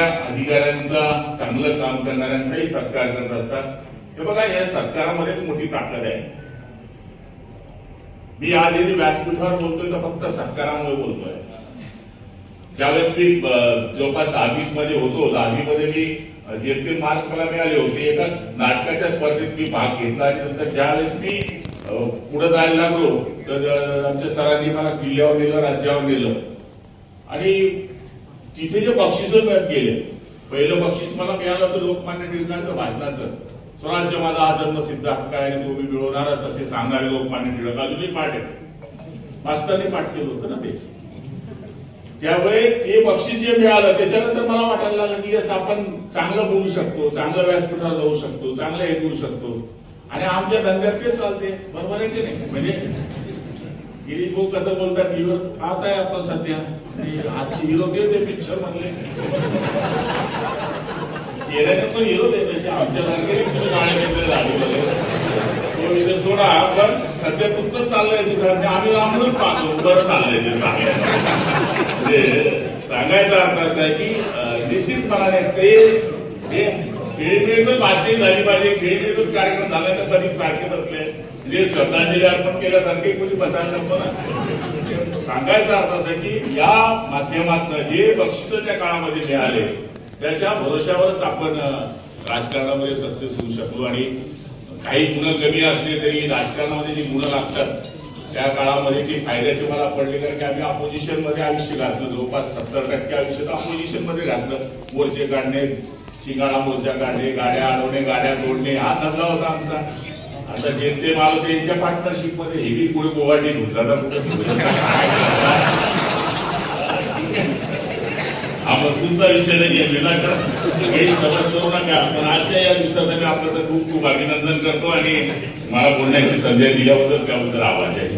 चांगल्या अधिकाऱ्यांचा चांगलं काम करणाऱ्यांचाही सत्कार करत असतात. हे बघा या सत्कारामध्येच मोठी ताकद आहे. मी आज येथे व्यासपीठावर बोलतोय तर फक्त सत्कारामुळे बोलतोय. ज्यावेळेस मी जवळपास दहावीसमध्ये होतो दहावीमध्ये मी जे जेमतेम मार्क मला मिळाले होते एका नाटकाच्या स्पर्धेत मी भाग घेतला आणि नंतर ज्यावेळेस मी पुढे जायला लागलो तर आमच्या सरांनी मला जिल्ह्यावर नेलं राज्यावर नेलं. आणि तिथे जे बक्षिस गेले पहिलं बक्षीस मला मिळालं होतं लोकमान्य टिळकांचं भाषणाचं स्वराज्य माझा हा जन्म सिद्ध हक्क आहे आणि तो मी मिळवणारच असे सांगणारे लोकमान्य टिळक अजूनही पाठ आहेत. पाठ केलं होतं ना ते. त्यामुळे ते बक्षीस जे मिळालं त्याच्यानंतर मला वाटायला लागलं की यस आपण चांगलं बोलू शकतो चांगलं व्यासपीठावर जाऊ शकतो चांगलं हे करू शकतो. आणि आमच्या धंद्यात ते चालते बरोबर आहे की नाही? म्हणजे गिरीश भाऊ कसं बोलतात टीव्हीवर पाहत आहे आपण सध्या? आजची हिरो दे ते पिक्चर म्हणले चेहऱ्याने तो हिरो दे तसे आमच्या सारखे गाणे वगैरे झाले तो विषय सोडा पण सध्या तुमचं चाललंय दुकान आम्ही लांबूनच पाहतो. बरं चाललंय ते चांगलं. म्हणजे सांगायचा अर्थ असा आहे की निश्चितपणाने ते झाली पाहिजे. खेळीमेळीतच कार्यक्रम झाला तर कधी सारखे बसले जे श्रद्धांजली अर्पण केल्यासारखे कोणी बसायला नको ना. सांगायचा अर्थ असा की या माध्यमातनं जे बक्षिस त्या काळामध्ये मिळाले त्याच्या भरोश्यावरच आपण राजकारणामध्ये सक्सेस होऊ शकलो. आणि काही गुण कमी असले तरी राजकारणामध्ये जी गुण लागतात त्या काळामध्ये ते फायद्याचे मला पडले. कारण की आम्ही अपोजिशनमध्ये आयुष्य घातलं. जवळपास सत्तर टक्के आयुष्य तर अपोजिशनमध्ये घातलं. मोर्चे काढणे शिंगाळा मोर्चा काढणे गाड्या अडवणे गाड्या तोडणे हा धंदा होता आमचा. आता जेमतेम आलो त्यांच्या पार्टनरशिपमध्ये हेवी कोळी गुवाहाटी घुसला हा मसूनचा विषय नाही आहे विनाकारण समज करू नका. पण आजच्या या दिवसात मी आपलं तर खूप खूप अभिनंदन करतो आणि मला बोलण्याची संधी दिल्याबद्दल त्याबद्दल आवाज आहे.